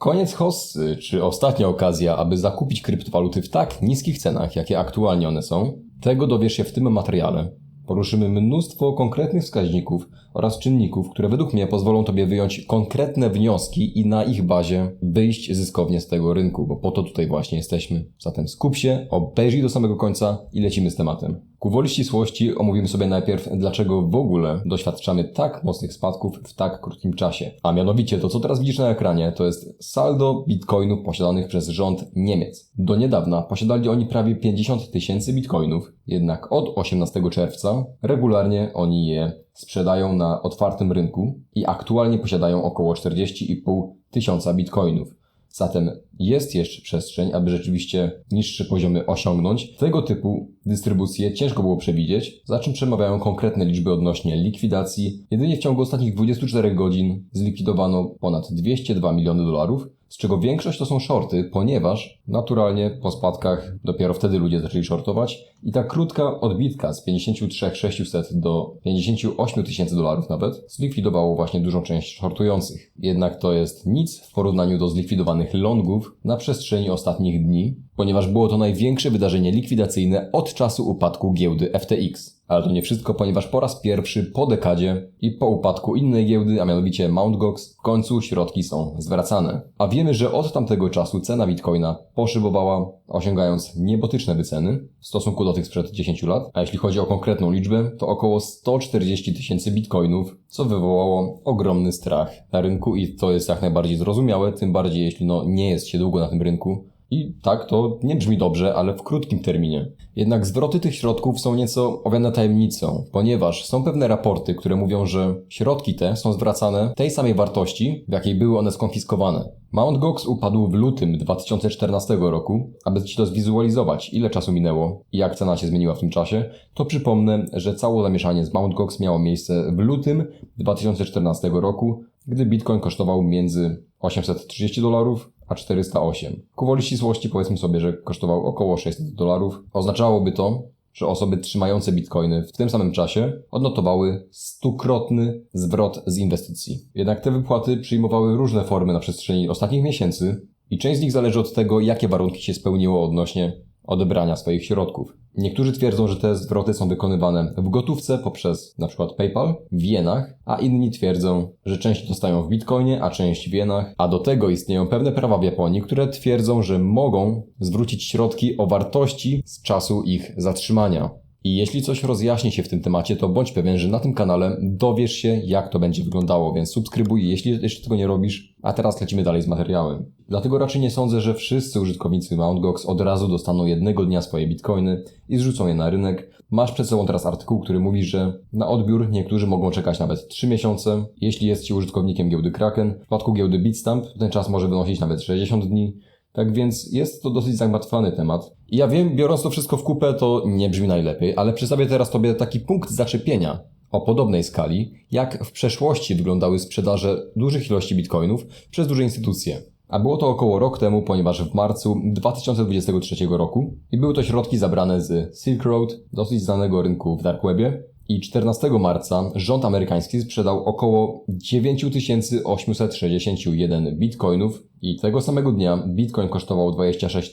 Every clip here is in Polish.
Koniec hossy, czy ostatnia okazja, aby zakupić kryptowaluty w tak niskich cenach, jakie aktualnie one są, tego dowiesz się w tym materiale. Poruszymy mnóstwo konkretnych wskaźników oraz czynników, które według mnie pozwolą Tobie wyjąć konkretne wnioski i na ich bazie wyjść zyskownie z tego rynku, bo po to tutaj właśnie jesteśmy. Zatem skup się, obejrzyj do samego końca i lecimy z tematem. Ku woli ścisłości omówimy sobie najpierw, dlaczego w ogóle doświadczamy tak mocnych spadków w tak krótkim czasie. A mianowicie to, co teraz widzisz na ekranie, to jest saldo bitcoinów posiadanych przez rząd Niemiec. Do niedawna posiadali oni prawie 50 tysięcy bitcoinów, jednak od 18 czerwca regularnie oni je sprzedają na otwartym rynku i aktualnie posiadają około 40,5 tysiąca bitcoinów. Zatem jest jeszcze przestrzeń, aby rzeczywiście niższe poziomy osiągnąć. Tego typu dystrybucje ciężko było przewidzieć, za czym przemawiają konkretne liczby odnośnie likwidacji. Jedynie w ciągu ostatnich 24 godzin zlikwidowano ponad 202 miliony dolarów, z czego większość to są shorty, ponieważ naturalnie po spadkach dopiero wtedy ludzie zaczęli shortować i ta krótka odbitka z 53 600 do 58 tysięcy dolarów nawet zlikwidowało właśnie dużą część shortujących. Jednak to jest nic w porównaniu do zlikwidowanych longów na przestrzeni ostatnich dni, ponieważ było to największe wydarzenie likwidacyjne od czasu upadku giełdy FTX. Ale to nie wszystko, ponieważ po raz pierwszy po dekadzie i po upadku innej giełdy, a mianowicie Mt. Gox, w końcu środki są zwracane. A wiemy, że od tamtego czasu cena bitcoina poszybowała, osiągając niebotyczne wyceny w stosunku do tych sprzed 10 lat. A jeśli chodzi o konkretną liczbę, to około 140 tysięcy bitcoinów, co wywołało ogromny strach na rynku i to jest jak najbardziej zrozumiałe, tym bardziej jeśli no, nie jest się długo na tym rynku, i tak, to nie brzmi dobrze, ale w krótkim terminie. Jednak zwroty tych środków są nieco owiane tajemnicą, ponieważ są pewne raporty, które mówią, że środki te są zwracane tej samej wartości, w jakiej były one skonfiskowane. Mt. Gox upadł w lutym 2014 roku. Aby Ci to zwizualizować, ile czasu minęło i jak cena się zmieniła w tym czasie, to przypomnę, że całe zamieszanie z Mt. Gox miało miejsce w lutym 2014 roku, gdy Bitcoin kosztował między 830 dolarów a 408. Ku woli ścisłości powiedzmy sobie, że kosztował około 600 dolarów. Oznaczałoby to, że osoby trzymające bitcoiny w tym samym czasie odnotowały stukrotny zwrot z inwestycji. Jednak te wypłaty przyjmowały różne formy na przestrzeni ostatnich miesięcy i część z nich zależy od tego, jakie warunki się spełniło odnośnie odebrania swoich środków. Niektórzy twierdzą, że te zwroty są wykonywane w gotówce poprzez np. PayPal w jenach, a inni twierdzą, że część dostają w bitcoinie, a część w jenach, a do tego istnieją pewne prawa w Japonii, które twierdzą, że mogą zwrócić środki o wartości z czasu ich zatrzymania. I jeśli coś rozjaśni się w tym temacie, to bądź pewien, że na tym kanale dowiesz się, jak to będzie wyglądało, więc subskrybuj, jeśli jeszcze tego nie robisz. A teraz lecimy dalej z materiałem. Dlatego raczej nie sądzę, że wszyscy użytkownicy Mt. Gox od razu dostaną jednego dnia swoje bitcoiny i zrzucą je na rynek. Masz przed sobą teraz artykuł, który mówi, że na odbiór niektórzy mogą czekać nawet 3 miesiące. Jeśli jest się użytkownikiem giełdy Kraken, w przypadku giełdy Bitstamp ten czas może wynosić nawet 60 dni. Tak więc jest to dosyć zagmatwany temat. I ja wiem, biorąc to wszystko w kupę, to nie brzmi najlepiej, ale przedstawię teraz Tobie taki punkt zaczepienia o podobnej skali, jak w przeszłości wyglądały sprzedaże dużych ilości bitcoinów przez duże instytucje. A było to około rok temu, ponieważ w marcu 2023 roku i były to środki zabrane z Silk Road, dosyć znanego rynku w Dark Webie, i 14 marca rząd amerykański sprzedał około 9861 bitcoinów i tego samego dnia bitcoin kosztował 26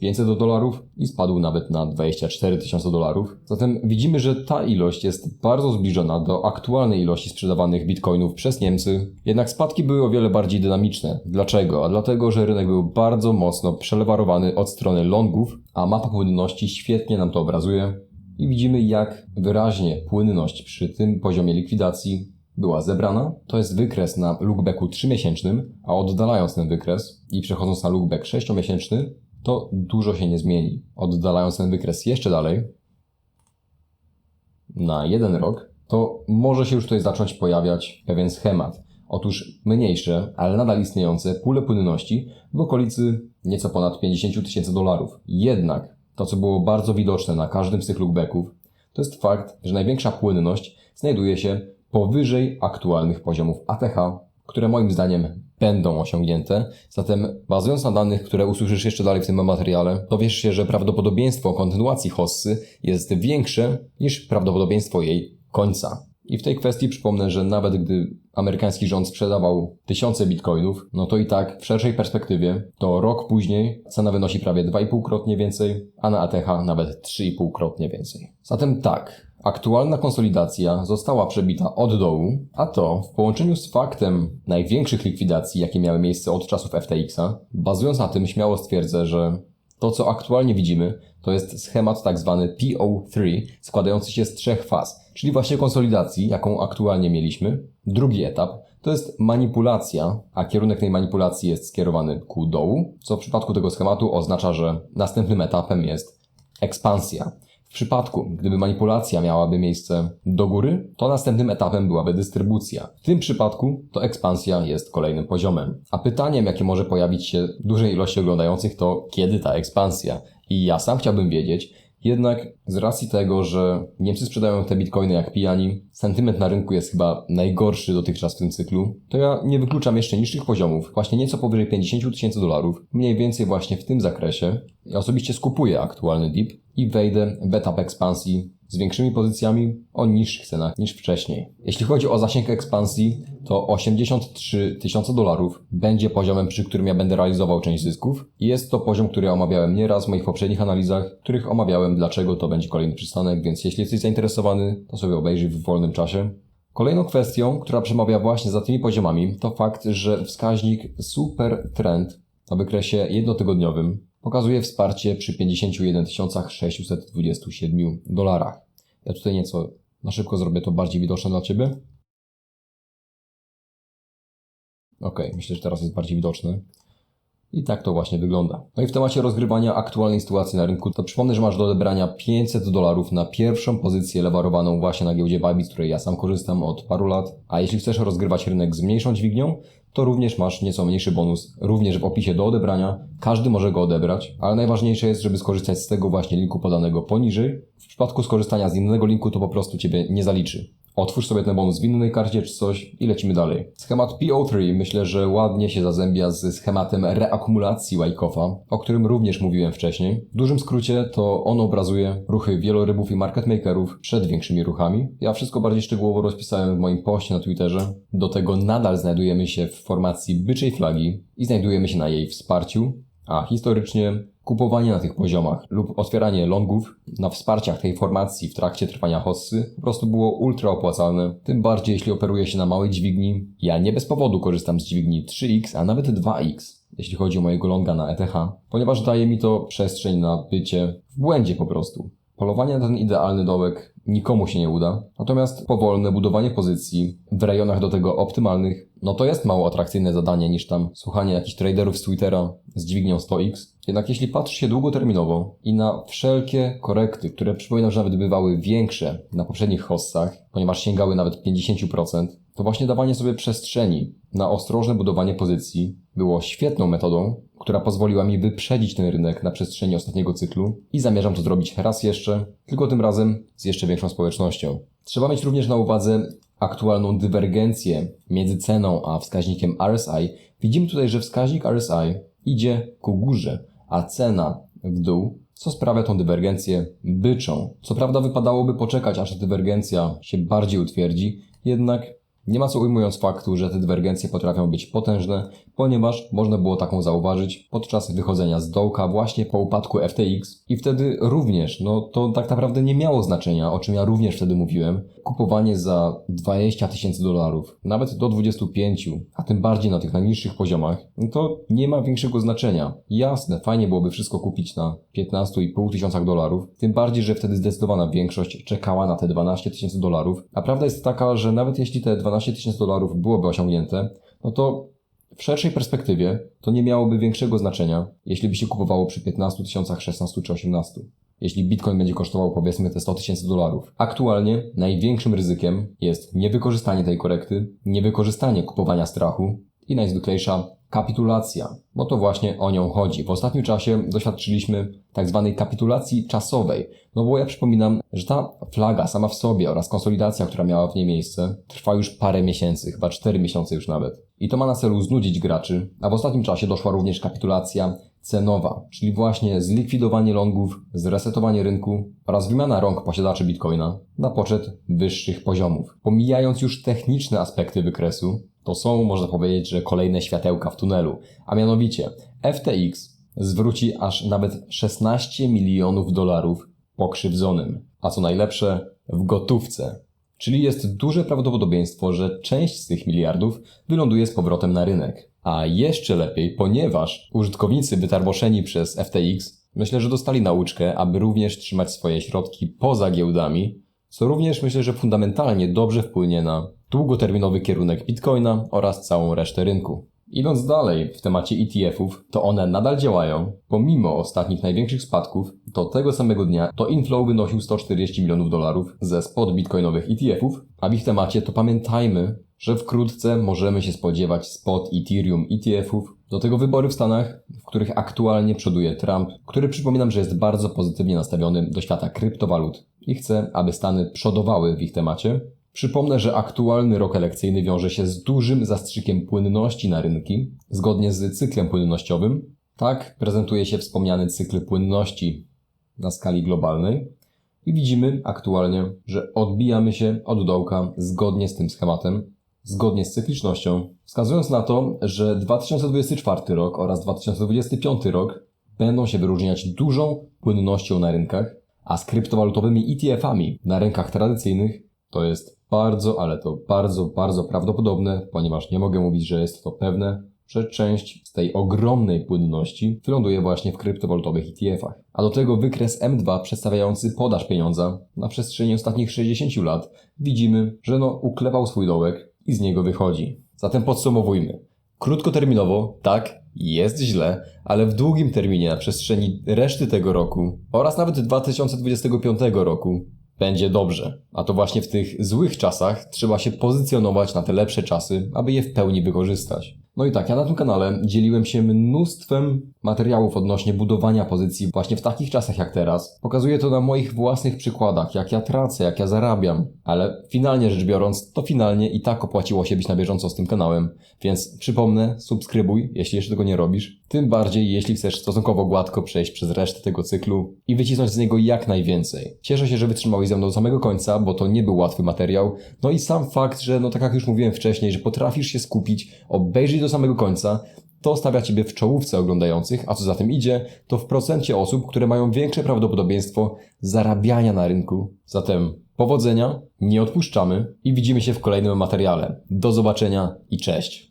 500 dolarów i spadł nawet na 24 tysiące dolarów. Zatem widzimy, że ta ilość jest bardzo zbliżona do aktualnej ilości sprzedawanych bitcoinów przez Niemcy. Jednak spadki były o wiele bardziej dynamiczne. Dlaczego? A dlatego, że rynek był bardzo mocno przelewarowany od strony longów, a mapa płynności świetnie nam to obrazuje i widzimy, jak wyraźnie płynność przy tym poziomie likwidacji była zebrana. To jest wykres na lookbacku 3-miesięcznym, a oddalając ten wykres i przechodząc na lookback 6-miesięczny, to dużo się nie zmieni. Oddalając ten wykres jeszcze dalej, na jeden rok, to może się już tutaj zacząć pojawiać pewien schemat. Otóż mniejsze, ale nadal istniejące pule płynności w okolicy nieco ponad 50 tysięcy dolarów. Jednak to, co było bardzo widoczne na każdym z tych lookbacków, to jest fakt, że największa płynność znajduje się powyżej aktualnych poziomów ATH, które moim zdaniem będą osiągnięte. Zatem bazując na danych, które usłyszysz jeszcze dalej w tym materiale, dowiesz się, że prawdopodobieństwo kontynuacji hossy jest większe niż prawdopodobieństwo jej końca. I w tej kwestii przypomnę, że nawet gdy amerykański rząd sprzedawał tysiące bitcoinów, no to i tak w szerszej perspektywie to rok później cena wynosi prawie 2,5-krotnie więcej, a na ATH nawet 3,5-krotnie więcej. Zatem tak, Aktualna konsolidacja została przebita od dołu, a to w połączeniu z faktem największych likwidacji, jakie miały miejsce od czasów FTX-a, bazując na tym śmiało stwierdzę, że to co aktualnie widzimy to jest schemat tak zwany PO3 składający się z trzech faz, czyli właśnie konsolidacji, jaką aktualnie mieliśmy. Drugi etap to jest manipulacja, a kierunek tej manipulacji jest skierowany ku dołu, co w przypadku tego schematu oznacza, że następnym etapem jest ekspansja. W przypadku, gdyby manipulacja miałaby miejsce do góry, to następnym etapem byłaby dystrybucja. W tym przypadku to ekspansja jest kolejnym poziomem. A pytaniem, jakie może pojawić się dużej ilości oglądających, to kiedy ta ekspansja? I ja sam chciałbym wiedzieć, jednak z racji tego, że Niemcy sprzedają te bitcoiny jak pijani, sentyment na rynku jest chyba najgorszy dotychczas w tym cyklu, to ja nie wykluczam jeszcze niższych poziomów, właśnie nieco powyżej 50 tysięcy dolarów, mniej więcej właśnie w tym zakresie. Ja osobiście skupuję aktualny dip i wejdę w etap ekspansji z większymi pozycjami o niższych cenach niż wcześniej. Jeśli chodzi o zasięg ekspansji, to 83 tysiące dolarów będzie poziomem, przy którym ja będę realizował część zysków. Jest to poziom, który omawiałem nieraz w moich poprzednich analizach, których omawiałem, dlaczego to będzie kolejny przystanek, więc jeśli jesteś zainteresowany, to sobie obejrzyj w wolnym czasie. Kolejną kwestią, która przemawia właśnie za tymi poziomami, to fakt, że wskaźnik super trend na wykresie jednotygodniowym pokazuje wsparcie przy 51 627 dolarach. Ja tutaj nieco na szybko zrobię to bardziej widoczne dla Ciebie. Ok, myślę, że teraz jest bardziej widoczne. I tak to właśnie wygląda. No i w temacie rozgrywania aktualnej sytuacji na rynku, to przypomnę, że masz do odebrania 500 dolarów na pierwszą pozycję lewarowaną właśnie na giełdzie Bybit, z której ja sam korzystam od paru lat. A jeśli chcesz rozgrywać rynek z mniejszą dźwignią, to również masz nieco mniejszy bonus, również w opisie do odebrania. Każdy może go odebrać, ale najważniejsze jest, żeby skorzystać z tego właśnie linku podanego poniżej. W przypadku skorzystania z innego linku to po prostu Ciebie nie zaliczy. Otwórz sobie ten bonus w innej karcie czy coś i lecimy dalej. Schemat PO3 myślę, że ładnie się zazębia z schematem reakumulacji Wyckoff'a, o którym również mówiłem wcześniej. W dużym skrócie to on obrazuje ruchy wielorybów i market makerów przed większymi ruchami. Ja wszystko bardziej szczegółowo rozpisałem w moim poście na Twitterze. Do tego nadal znajdujemy się w formacji byczej flagi i znajdujemy się na jej wsparciu, a historycznie kupowanie na tych poziomach lub otwieranie longów na wsparciach tej formacji w trakcie trwania hossy po prostu było ultra opłacalne, tym bardziej jeśli operuje się na małej dźwigni. Ja nie bez powodu korzystam z dźwigni 3x, a nawet 2x, jeśli chodzi o mojego longa na ETH, ponieważ daje mi to przestrzeń na bycie w błędzie po prostu. Polowanie na ten idealny dołek nikomu się nie uda, natomiast powolne budowanie pozycji w rejonach do tego optymalnych, no to jest mało atrakcyjne zadanie niż tam słuchanie jakichś traderów z Twittera z dźwignią 100x. Jednak jeśli patrzy się długoterminowo i na wszelkie korekty, które przypominam, że nawet bywały większe na poprzednich hossach, ponieważ sięgały nawet 50%, to właśnie dawanie sobie przestrzeni na ostrożne budowanie pozycji było świetną metodą, która pozwoliła mi wyprzedzić ten rynek na przestrzeni ostatniego cyklu i zamierzam to zrobić raz jeszcze, tylko tym razem z jeszcze większą społecznością. Trzeba mieć również na uwadze aktualną dywergencję między ceną a wskaźnikiem RSI. Widzimy tutaj, że wskaźnik RSI idzie ku górze, a cena w dół, co sprawia tą dywergencję byczą. Co prawda wypadałoby poczekać, aż dywergencja się bardziej utwierdzi, jednak nie ma co ujmując faktu, że te dywergencje potrafią być potężne, ponieważ można było taką zauważyć podczas wychodzenia z dołka właśnie po upadku FTX i wtedy również, no to tak naprawdę nie miało znaczenia, o czym ja również wtedy mówiłem, kupowanie za 20 tysięcy dolarów, nawet do 25, a tym bardziej na tych najniższych poziomach, no to nie ma większego znaczenia. Jasne, fajnie byłoby wszystko kupić na 15,5 tysiącach dolarów, tym bardziej, że wtedy zdecydowana większość czekała na te 12 tysięcy dolarów, a prawda jest taka, że nawet jeśli te 12 tysięcy dolarów byłoby osiągnięte, no to w szerszej perspektywie to nie miałoby większego znaczenia, jeśli by się kupowało przy 15 tysiącach, 16 czy 18. Jeśli bitcoin będzie kosztował powiedzmy te 100 tysięcy dolarów. Aktualnie największym ryzykiem jest niewykorzystanie tej korekty, niewykorzystanie kupowania strachu i najzwyklejsza Kapitulacja, bo to właśnie o nią chodzi. W ostatnim czasie doświadczyliśmy tak zwanej kapitulacji czasowej. No bo ja przypominam, że ta flaga sama w sobie oraz konsolidacja, która miała w niej miejsce, trwa już parę miesięcy, chyba 4 miesiące już nawet. I to ma na celu znudzić graczy, a w ostatnim czasie doszła również kapitulacja cenowa, czyli właśnie zlikwidowanie longów, zresetowanie rynku oraz wymiana rąk posiadaczy bitcoina na poczet wyższych poziomów. Pomijając już techniczne aspekty wykresu, to są, można powiedzieć, że kolejne światełka w tunelu, a mianowicie FTX zwróci aż nawet 16 milionów dolarów pokrzywdzonym, a co najlepsze w gotówce. Czyli jest duże prawdopodobieństwo, że część z tych miliardów wyląduje z powrotem na rynek. A jeszcze lepiej, ponieważ użytkownicy wytarmoszeni przez FTX myślę, że dostali nauczkę, aby również trzymać swoje środki poza giełdami, co również myślę, że fundamentalnie dobrze wpłynie na długoterminowy kierunek Bitcoina oraz całą resztę rynku. Idąc dalej w temacie ETF-ów, to one nadal działają. Pomimo ostatnich największych spadków, to tego samego dnia to inflow wynosił 140 milionów dolarów ze spod bitcoinowych ETF-ów, a w ich temacie to pamiętajmy, że wkrótce możemy się spodziewać spod Ethereum ETF-ów. Do tego wybory w Stanach, w których aktualnie przoduje Trump, który przypominam, że jest bardzo pozytywnie nastawiony do świata kryptowalut i chce, aby Stany przodowały w ich temacie. Przypomnę, że aktualny rok elekcyjny wiąże się z dużym zastrzykiem płynności na rynki, zgodnie z cyklem płynnościowym. Tak prezentuje się wspomniany cykl płynności na skali globalnej. I widzimy aktualnie, że odbijamy się od dołka zgodnie z tym schematem, zgodnie z cyklicznością, wskazując na to, że 2024 rok oraz 2025 rok będą się wyróżniać dużą płynnością na rynkach, a z kryptowalutowymi ETF-ami na rynkach tradycyjnych to jest bardzo, ale to bardzo, bardzo prawdopodobne, ponieważ nie mogę mówić, że jest to pewne, że część z tej ogromnej płynności wyląduje właśnie w kryptowalutowych ETF-ach. A do tego wykres M2 przedstawiający podaż pieniądza na przestrzeni ostatnich 60 lat widzimy, że no uklepał swój dołek i z niego wychodzi. Zatem podsumowujmy. Krótkoterminowo, tak, jest źle, ale w długim terminie na przestrzeni reszty tego roku oraz nawet 2025 roku będzie dobrze. A to właśnie w tych złych czasach trzeba się pozycjonować na te lepsze czasy, aby je w pełni wykorzystać. No i tak, ja na tym kanale dzieliłem się mnóstwem materiałów odnośnie budowania pozycji właśnie w takich czasach jak teraz. Pokazuję to na moich własnych przykładach, jak ja tracę, jak ja zarabiam, ale finalnie rzecz biorąc, to finalnie i tak opłaciło się być na bieżąco z tym kanałem, więc przypomnę, subskrybuj, jeśli jeszcze tego nie robisz. Tym bardziej, jeśli chcesz stosunkowo gładko przejść przez resztę tego cyklu i wycisnąć z niego jak najwięcej. Cieszę się, że wytrzymałeś ze mną do samego końca, bo to nie był łatwy materiał. No i sam fakt, że no tak jak już mówiłem wcześniej, że potrafisz się skupić, obejrzeć do samego końca, to stawia Ciebie w czołówce oglądających, a co za tym idzie, to w procencie osób, które mają większe prawdopodobieństwo zarabiania na rynku. Zatem powodzenia, nie odpuszczamy i widzimy się w kolejnym materiale. Do zobaczenia i cześć!